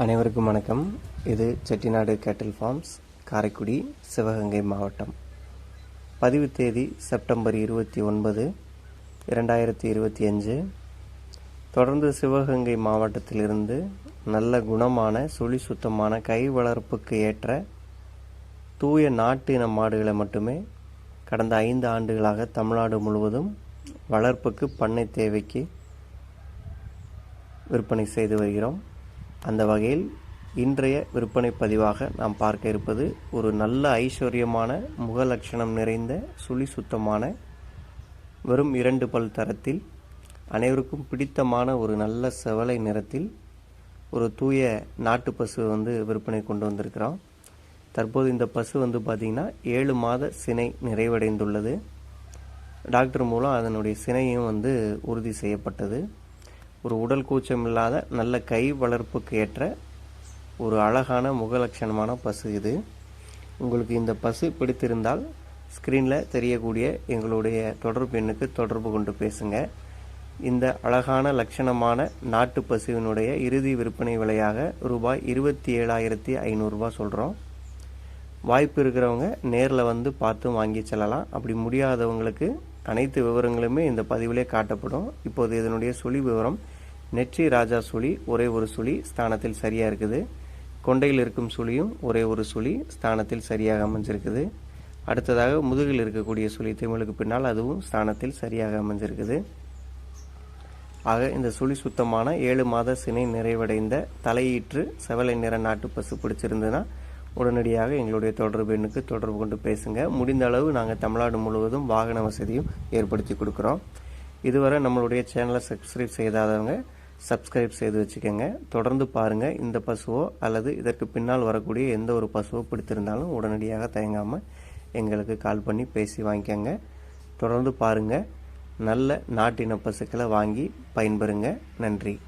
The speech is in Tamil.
அனைவருக்கும் வணக்கம். இது செட்டிநாடு கேட்டில் ஃபார்ம்ஸ் காரைக்குடி சிவகங்கை மாவட்டம். பதிவு தேதி செப்டம்பர் இருபத்தி ஒன்பது இரண்டாயிரத்தி இருபத்தி அஞ்சு. தொடர்ந்து சிவகங்கை மாவட்டத்திலிருந்து நல்ல குணமான சுழி சுத்தமான கை வளர்ப்புக்கு ஏற்ற தூய நாட்டு இன மாடுகளை மட்டுமே கடந்த ஐந்து ஆண்டுகளாக தமிழ்நாடு முழுவதும் வளர்ப்புக்கு பண்ணை தேவைக்கு விற்பனை செய்து வருகிறோம். அந்த வகையில் இன்றைய விற்பனை பதிவாக நாம் பார்க்க இருப்பது ஒரு நல்ல ஐஸ்வர்யமான முகலட்சணம் நிறைந்த சுழி சுத்தமான வெறும் இரண்டு பல் தரத்தில் அனைவருக்கும் பிடித்தமான ஒரு நல்ல செவலை நிறத்தில் ஒரு தூய நாட்டு பசு வந்து விற்பனை கொண்டு வந்திருக்கிறோம். தற்போது இந்த பசு வந்து பார்த்திங்கன்னா ஏழு மாத சினை நிறைவடைந்துள்ளது. டாக்டர் மூலம் அதனுடைய சினையும் வந்து உறுதி செய்யப்பட்டது. ஒரு உடல் கூச்சம் இல்லாத நல்ல கை வளர்ப்புக்கு ஏற்ற ஒரு அழகான முகலட்சணமான பசு இது. உங்களுக்கு இந்த பசு பிடித்திருந்தால் ஸ்க்ரீனில் தெரியக்கூடிய எங்களுடைய தொடர்பு எண்ணுக்கு தொடர்பு கொண்டு பேசுங்க. இந்த அழகான லட்சணமான நாட்டு பசுவினுடைய இறுதி விற்பனை விலையாக ரூபாய் இருபத்தி ஏழாயிரத்தி ஐநூறுரூபா சொல்கிறோம் வாய்ப்பு இருக்கிறவங்க நேரில் வந்து பார்த்து வாங்கி செல்லலாம். அப்படி முடியாதவங்களுக்கு அனைத்து விவரங்களுமே இந்த பதிவிலே காட்டப்படும். இப்போது இதனுடைய சுழி விவரம் நெற்றி ராஜா சுழி ஒரே ஒரு சுழி ஸ்தானத்தில் சரியாக இருக்குது. கொண்டையில் இருக்கும் சுழியும் ஒரே ஒரு சுழி ஸ்தானத்தில் சரியாக அமைஞ்சிருக்குது. அடுத்ததாக முதுகில் இருக்கக்கூடிய சுழி திமிழுக்கு பின்னால் அதுவும் ஸ்தானத்தில் சரியாக அமைஞ்சிருக்குது. ஆக இந்த சுழி சுத்தமான ஏழு மாத சினை நிறைவடைந்த தலையீற்று செவலை நிற நாட்டு பசு பிடிச்சிருந்ததுன்னா உடனடியாக எங்களுடைய தொடர்பு எண்ணுக்கு தொடர்பு கொண்டு பேசுங்க. முடிந்த அளவு நாங்கள் தமிழ்நாடு முழுவதும் வாகன வசதியும் ஏற்படுத்தி கொடுக்குறோம். இதுவரை நம்மளுடைய சேனலை சப்ஸ்கிரைப் செய்தாதவங்க சப்ஸ்கிரைப் செய்து வச்சுக்கோங்க. தொடர்ந்து பாருங்கள் இந்த பசுவோ அல்லது இதற்கு பின்னால் வரக்கூடிய எந்த ஒரு பசுவோ பிடித்திருந்தாலும் உடனடியாக தயங்காமல் எங்களுக்கு கால் பண்ணி பேசி வாங்கிக்கோங்க. தொடர்ந்து பாருங்கள் நல்ல நாட்டின பசுக்களை வாங்கி பயன்பெறுங்க. நன்றி.